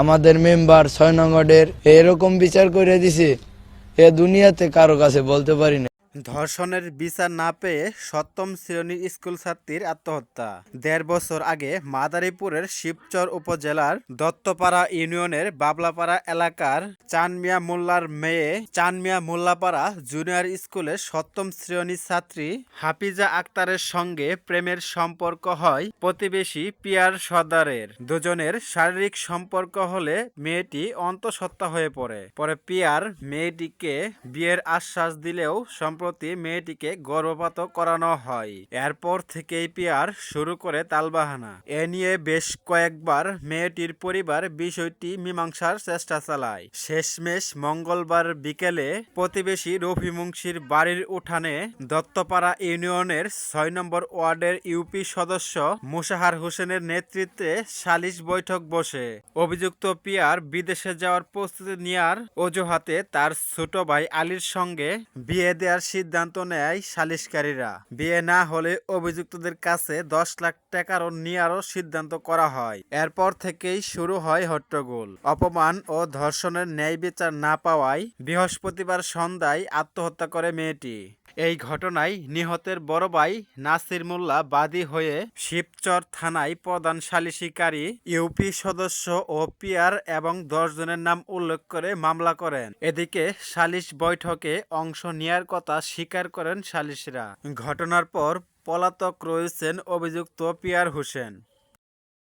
আমাদের মেম্বার ছয় নম্বরের এরকম বিচার করে দিছে। এ দুনিয়াতে কারও কাছে বলতে পারি না। ধর্ষণের বিচার না পেয়ে সপ্তম শ্রেণির স্কুল ছাত্রীর আত্মহত্যা। দেড় বছর আগে মাদারীপুরের শিবচর উপজেলার দত্তপাড়া ইউনিয়নের বাবলাপাড়া এলাকার চানমিয়া মোল্লার মেয়ে চানমিয়া মোল্লাপাড়া জুনিয়র স্কুলের সপ্তম শ্রেণির ছাত্রী হাফিজা আক্তারের সঙ্গে প্রেমের সম্পর্ক হয় প্রতিবেশী পিয়ার সর্দারের। দুজনের শারীরিক সম্পর্ক হলে মেয়েটি অন্তঃসত্ত্বা হয়ে পড়ে। পরে পিয়ার মেয়েটিকে বিয়ের আশ্বাস দিলেও সম্প্রতি মেয়েটিকে গর্ভপাত করানো হয়। এরপর থেকেই পিয়ার শুরু করে তালবাহানা। এ নিয়ে বেশ কয়েকবার মেয়েটির পরিবার বিষয়টি মীমাংসার চেষ্টা চালায়। শেষমেশ মঙ্গলবার বিকেলে প্রতিবেশী রফি মুন্সির বাড়ির উঠানে দত্তপাড়া ইউনিয়নের ছয় নম্বর ওয়ার্ডের ইউপি সদস্য মুশাহার হোসেনের নেতৃত্বে সালিশ বৈঠক বসে। অভিযুক্ত পিয়ার বিদেশে যাওয়ার প্রস্তুতি নেওয়ার অজুহাতে তার ছোট ভাই আলীর সঙ্গে বিয়ে দেওয়ার সিদ্ধান্ত নেয় সালিশকারীরা বিয়ে না হলে অভিযুক্তদের কাছে দশ লাখ টাকারও নেওয়ারও সিদ্ধান্ত করা হয়। এরপর থেকেই শুরু হয় হট্টগোল। অপমান ও ধর্ষণের ন্যায় বিচার না পাওয়ায় বৃহস্পতিবার সন্ধ্যায় আত্মহত্যা করে মেয়েটি। এই ঘটনায় নিহতের বড় ভাই নাসির মোল্লা বাদী হয়ে শিবচর থানায় প্রধান সালিশিকারী ইউপি সদস্য ও পিয়ার এবং দশ জনের নাম উল্লেখ করে মামলা করেন। এদিকে সালিশ বৈঠকে অংশ নেয়ার কথা স্বীকার করেন সালিসরা। ঘটনার পর পলাতক রয়েছেন অভিযুক্ত পিয়ার হোসেন।